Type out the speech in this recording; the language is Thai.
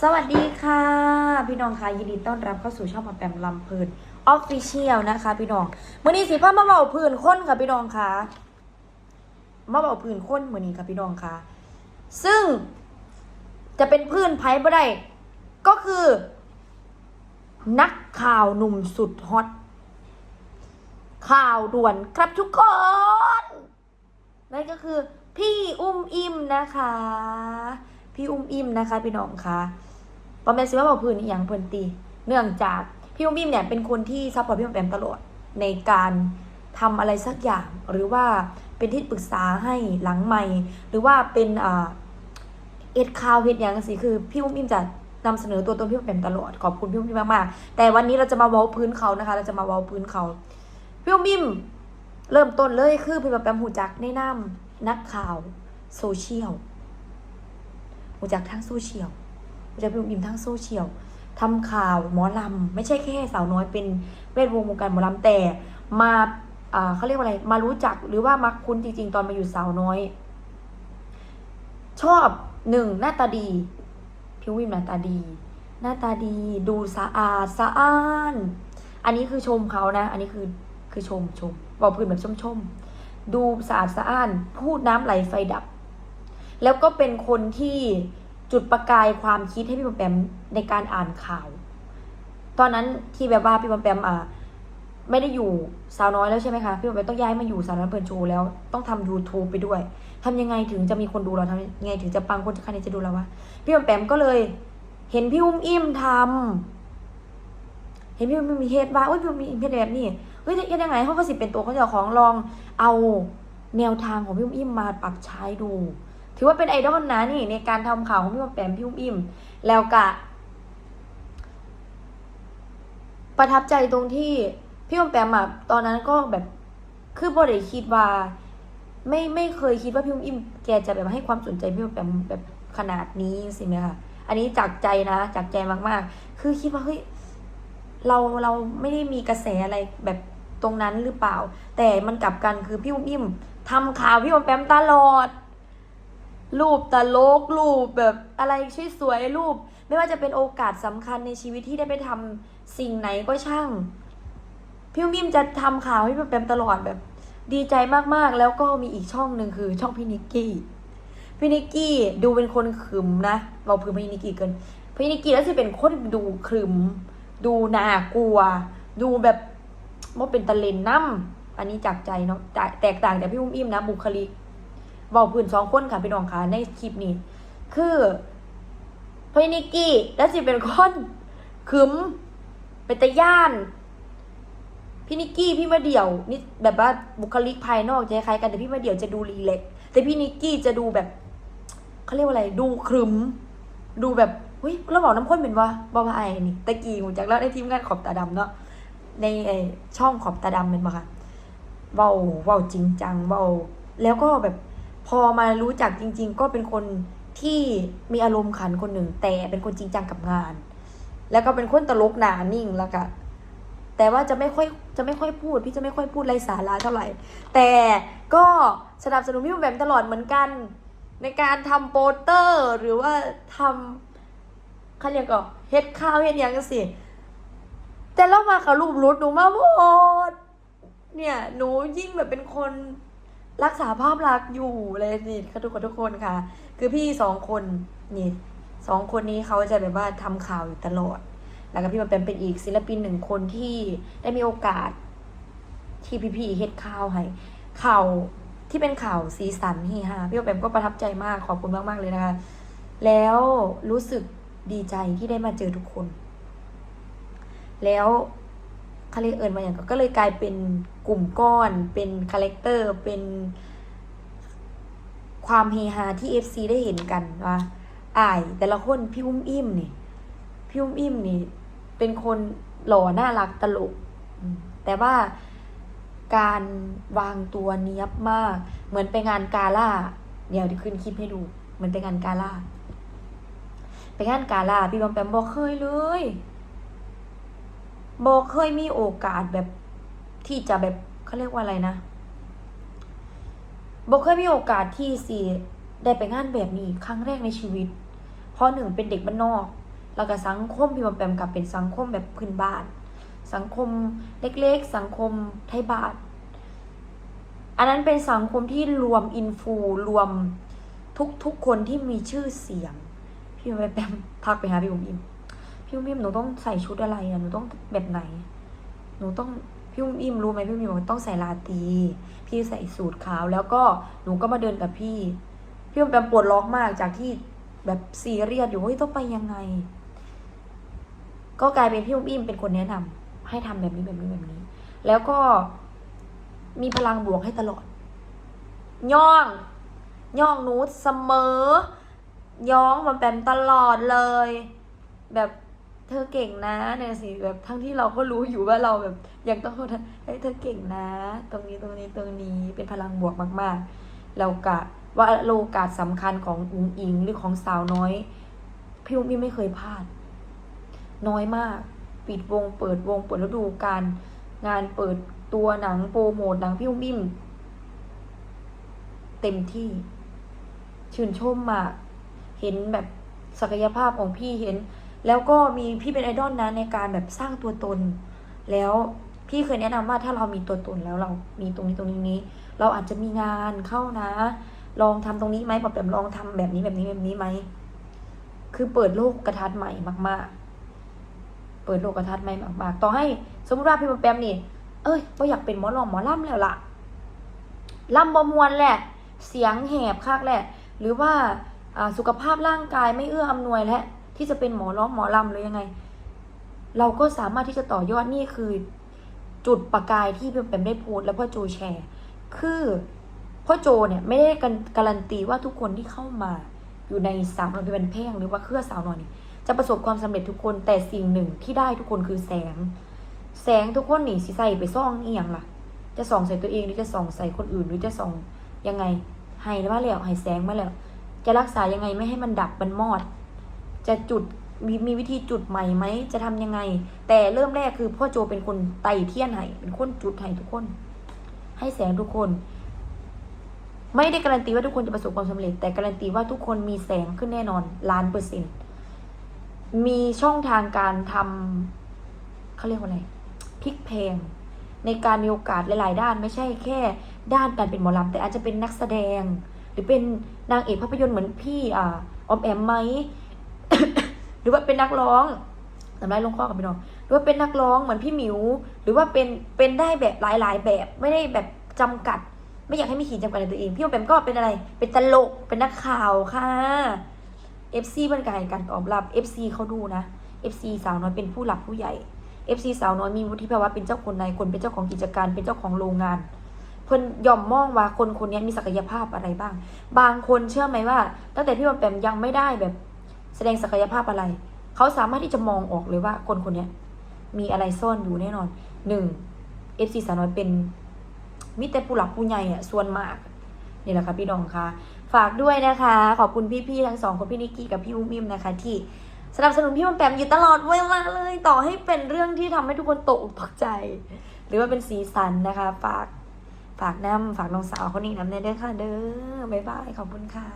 สวัสดีค่ะ พี่น้องค่ะยินดีต้อนรับเข้าสู่ช่องมาแปมลำเพลินออฟฟิเชียลนะคะ พี่น้องมื่อนี้สิพ่อมาเบาผื่นค้นค่ะพี่น้องค่ะมาเบาผื่นค้นมื่อนี้ค่ะพี่น้องค่ะ ซึ่งจะเป็นพื้นไพ่บ่ได้ก็คือ นักข่าวหนุ่มสุดฮอตข่าวด่วนครับทุกคนนั่นก็คือพี่อุ้มอิมนะคะ พี่อุ้มอิ่มนะคะพี่น้องคะปอมแมนซิว่าบอกพื้นอหย่างเพิ่นตีเนื่องจากพี่อุ้มอิ่มเนี่ยเป็นคนที่ซัพพอร์ตพี่ปอมแปมตลอดในการทำอะไรสักอย่าง หรือว่าเป็นที่ปรึกษาให้หลังไม่ หรือว่าเป็นเอ็ดข่าวเฮ็ดอย่างสิคือพี่อุ้มอิ่มจะนำเสนอตัวตนพี่ปอมแปมตลอดขอบคุณพี่อุ้มอิ่มมากๆแต่วันนี้เราจะมาเว้าพื้นเขานะคะ เราจะมาเว้าพื้นเขาพี่อุ้มอิ่มเริ่มต้นเลยคือพี่ปอมแปมหูจักในน้ำนักข่าวโซเชียลูจักทั้งโซเชียลหูจักพี่อุ้มอิมทั้งโซเชียลทำข่าวหมอลำไม่ใช่แค่สาวน้อยเป็นเวทวงวงการหมอลำแต่มาอ่าเขาเรียกว่าอะไร มารู้จักหรือว่ามาคุ้นจริง ๆ ตอนมาอยู่สาวน้อย ชอบหนึ่งหน้าตาดีพี่อุ้มอิมหน้าตาดี หน้าตาดีดูสะอาดสะอ้าน อันนี้คือชมเขานะ อันนี้คือคือชมชมบอกพื้นแบบชมชมดูสะอาดสะอ้าน พูดน้ำไหลไฟดับ แล้วก็เป็นคนที่จุดประกายความคิดให้พี่ปอมแปมในการอ่านข่าว ตอนนั้นที่แบบว่าพี่ปอมแปมอ่าไม่ได้อยู่สาวน้อยแล้วใช่ไหมคะพี่ปอมแปมต้องย้ายมาอยู่สาวน้อยเพลินโชว์แล้วต้องทำ YouTube ไปด้วยทำยังไงถึงจะมีคนดูเราทำยังไงถึงจะปังคนจะใครจะดูเราวะพี่ปอมแปมก็เลยเห็นพี่อุ้มอิ่มทำเห็นพี่อุ้มมีเฮ็ดว่าโอ้ยพี่อุ้มอิ่มเฮ็ดแบบนี้เฮ้ยเฮ็ดยังไงเขาก็สิเป็นตัวเขาเจ้าของลองเอาแนวทางของพี่อุ้มอิ่มมาปรับใช้ดู ถือว่าเป็นไอดอลนะนี่ในการทำข่าวของพี่ปอมแปมพี่อุ้มอิ่ม แล้วกะ ประทับใจตรงที่พี่ปอมแปมอะตอนนั้นก็แบบคือบ่ได้คิดว่า ไม่ไม่เคยคิดว่าพี่อุ้มอิ่มแกจะแบบให้ความสนใจพี่ปอมแปมแบบขนาดนี้สิไหมคะอันนี้จากใจนะจากใจมากๆ คือคิดว่าเฮ้ยเราเราไม่ได้มีกระแสอะไรแบบตรงนั้นหรือเปล่า แต่มันกลับกันคือพี่อุ้มอิ่มทำข่าวพี่อมแปมตลอด รูปตลกรูปแบบอะไรสวยๆรูป ไม่ว่าจะเป็นโอกาสสำคัญในชีวิตที่ได้ไปทำสิ่งไหนก็ช่าง พี่มิมจะทำข่าวให้พี่ปอมแปมตลอดแบบ ดีใจมากๆ แล้วก็มีอีกช่องหนึ่งคือ ช่องพี่นิกกี้พี่นิกกี้ดูเป็นคนขรึมนะเราพึ่งพี่นิกกี้เกินพี่นิกกี้แล้วจะเป็นคนดูขรึม ดูน่ากลัว ดูแบบว่าเป็นตะเลนน้ำอันนี้จากใจเนาะแตกแตกต่างจากพี่อุ้มอิ่มนะบุคลิก เบอกพื้นสองคนค่ะพี่น้องค่ะในคลิปนี้ คือพี่นิกกี้แล้วสิเป็นคนขึมเป็นตะย่าน พี่นิกกี้พี่มาเดี่ยวนี่แบบว่าบุคลิกภายนอกจะคล้ายกันแต่พี่มาเดี่ยวจะดูรีเล็ก แต่พี่นิกกี้จะดูแบบเขาเรียกว่าอะไร ดูขรึมดูแบบเฮ้ยเราบอกน้ำข้นเป็นว่าบอพายนี่ตะกี้หูจากแล้วในทีมงานขอบตาดำเนาะในไอช่องขอบตาดำเป็นมาค่ะเบาเบาจริงจังเบาแล้วก็แบบ อมารู้จักจริง ๆ ก็เป็นคนที่มีอารมณ์ขันคนหนึ่ง แต่เป็นคนจริงจังกับงาน แล้วก็เป็นคนตลกหนานิ่งแล้วก็แต่ว่าจะไม่ค่อยจะไม่ค่อยพูด พี่จะไม่ค่อยพูดไรสาระเท่าไหร่ แต่ก็สนับสนุนพี่บุ๋มแบมตลอดเหมือนกัน ในการทำโปสเตอร์ หรือว่าทำเขาเรียกก็เฮ็ดข้าวเฮ็ดยังกันสิแต่เรามากับรูปรุดหนูมาหมดเนี่ยหนูยิ่งแบบเป็นคน รักษาภาพลักษณ์อยู่เลยนี่ค่ะทุกคนทุกคนค่ะ คือพี่สองคนนี่สองคนนี้เขาจะแบบว่าทำข่าวอยู่ตลอด แล้วก็พี่มาเป็นเป็นอีกศิลปินหนึ่งคนที่ได้มีโอกาส ที่พี่พี่เฮ็ดข่าวให้ข่าวที่เป็นข่าวสีสันฮีฮาพี่มาเป็นก็ประทับใจมากขอบคุณมากๆเลยนะคะ แล้วรู้สึกดีใจที่ได้มาเจอทุกคน แล้ว เขาเรียกเอิญมาอย่างก็เลยกลายเป็นกลุ่มก้อน เป็นคาแรคเตอร์เป็นความเฮฮาที่ FC ได้เห็นกันว่าอ่ายแต่ละคนพี่อุ้มอิ่มนี่พี่อุ้มอิ่มนี่ เป็นคนหล่อน่ารักตลกอืมแต่ว่าการวางตัวเนี้ยบมาก เหมือนไปงานกาล่า เดี๋ยวที่ขึ้นคลิปให้ดู เหมือนไปงานกาล่า ไปงานกาล่าพี่บอมแปมบอกเคยเลย บอกเคยมีโอกาสแบบที่จะแบบเขาเรียกว่าอะไรนะบอกเคยมีโอกาสที่สิได้ไปงานแบบนี้ครั้งแรกในชีวิต เพราะหนึ่งเป็นเด็กบ้านนอก แล้วก็สังคมพี่บอมแปมกลับเป็นสังคมแบบพื้นบ้าน สังคมเล็กๆ สังคมไทยบ้านอันนั้นเป็นสังคมที่รวมอินฟูรวมทุกทุกคนที่มีชื่อเสียง พี่บอมแปมทักไปหาพี่บุ๋มอิม พี่มิมหนูต้องใส่ชุดอะไรอะหนูต้องแบบไหน หนูต้องพี่มิมรู้ไหมพี่มิมบอกว่าต้องใส่ลาตรีพี่ใส่สูทขาว แล้วก็หนูก็มาเดินกับพี่ พี่บุ๋มแปมปวดล็อกมากจากที่แบบซีเรียสอยู่เฮ้ยต้องไปยังไง ก็กลายเป็นพี่มอิมเป็นคนแนะนำให้ทำแบบนี้แบบนี้แบบนี้ แล้วก็มีพลังบวกให้ตลอด ย่อง ย่องหนูเสมอ ย้องมันแปมตลอดเลย แบบ เธอเก่งนะเนี่ยสิแบบทั้งที่เราก็รู้อยู่ว่าเราแบบ ยังต้องโทษเฮ้ยเธอเก่งนะ ตรงนี้ตรงนี้ตรงนี้เป็นพลังบวกมากๆแล้วกะว่าโลกาสสำคัญของอุ๋งอิงหรือของสาวน้อยพี่อุ้มไม่เคยพลาด น้อยมาก ปิดวง เปิดวงเปิดฤดูกาลงานเปิดตัวหนังโปรโมทหนังพี่อุ้มอิ่มเต็มที่ ชื่นชมมาก เห็นแบบศักยภาพของพี่เห็น แล้วก็มีพี่เป็นไอดอลนะในการแบบสร้างตัวตน แล้วพี่เคยแนะนำว่าถ้าเรามีตัวตนแล้วเรามีตรงนี้ตรงนี้นี้ เราอาจจะมีงานเข้านะ ลองทำตรงนี้ไหมแบบแบบลองทำแบบนี้แบบนี้แบบนี้ไหมคือเปิดโลกกระทัดใหม่มาก ๆ เปิดโลกกระทัดใหม่มาก ๆ ต่อให้สมมติว่าพี่มาแปมนี่ เอ้ยก็อยากเป็นหมอลองหมอล่ำแล้วล่ะล่ำบมวนแหละ เสียงแหบคักแหละ หรือว่าสุขภาพร่างกายไม่เอื้ออำนวยและ ที่จะเป็นหมอร้องหมอลำหรือยังไง เราก็สามารถที่จะต่อยอดนี่คือ จุดประกายที่เป็นได้โพสแล้วพ่อโจแชร์ คือพ่อโจเนี่ยไม่ได้กันการันตีว่าทุกคนที่เข้ามาอยู่ในสาวนอยเป็นแพร่งหรือว่าเครือสาวนอนี่จะประสบความสำเร็จทุกคนแต่สิ่งหนึ่งที่ได้ทุกคนคือแสง แสงทุกคนนี่สิใส่ไปซ่องเอียงล่ะ จะส่องใส่ตัวเองหรือจะส่องใส่คนอื่นหรือจะส่องยังไงให้มาแล้วให้แสงมาแล้วจะรักษายังไงไม่ให้มันดับมันมอด จะจุดมีมีวิธีจุดใหม่ไหม จะทำยังไง แต่เริ่มแรกคือพ่อโจเป็นคนไต่เทียนให้เป็นคนจุดให้ทุกคน ให้แสงทุกคน ไม่ได้การันตีว่าทุกคนจะประสบความสำเร็จ แต่การันตีว่าทุกคนมีแสงขึ้นแน่นอนล้านเปอร์เซ็นต์มีช่องทางการทำเขาเรียกว่าอะไรพลิกเพลงในการมีโอกาสหลาย ๆ ด้านไม่ใช่แค่ ด้านการเป็นหมอลำแต่อาจจะเป็นนักแสดง หรือเป็นนางเอกภาพยนตร์เหมือนพี่อ่าออมแอมไหม หรือว่าเป็นนักร้องสำไรลงข้อกับพี่น้องหรือว่าเป็นนักร้องเหมือนพี่หมิว หรือว่าเป็นเป็นได้แบบหลายๆ แบบไม่ได้แบบจำกัด ไม่อยากให้มีขีดจำกัดในตัวเอง พี่ออมแอมก็เป็นอะไร เป็นตลกเป็นนักข่าวค่ะ FC บริการการตอบรับ FC เขาดูนะ FC สาวน้อยเป็นผู้หลักผู้ใหญ่ FC สาวน้อยมีวุฒิภาวะเป็นเจ้าคนนายคนเป็นเจ้าของกิจการเป็นเจ้าของโรงงานเพิ่นย่อมมองว่าคนคนนี้มีศักยภาพอะไรบ้าง บางคนเชื่อไหมว่า ตั้งแต่พี่บอมแปมยังไม่ได้แบบ แสดงศักยภาพอะไร เขาสามารถที่จะมองออกเลยว่าคนคนนี้มีอะไรซ่อนอยู่แน่นอนหนึ่ง FC สาวน้อยเป็นมิแต่ผู้หลักผู้ใหญ่อะส่วนมากนี่แหละค่ะพี่ดองค่ะฝากด้วยนะคะ ขอบคุณพี่ๆทั้งสองคนพี่นิกกี้กับพี่อุ้มอิมนะคะ ที่สนับสนุนพี่บอมแปมอยู่ตลอดเวลาเลย ต่อให้เป็นเรื่องที่ทำให้ทุกคนตกอกตกใจ หรือว่าเป็นสีสันนะคะ ฝากฝากน้ำฝากน้องสาวคนนี้น้ำในเด้อค่ะเด้อบ๊ายบายขอบคุณค่ะ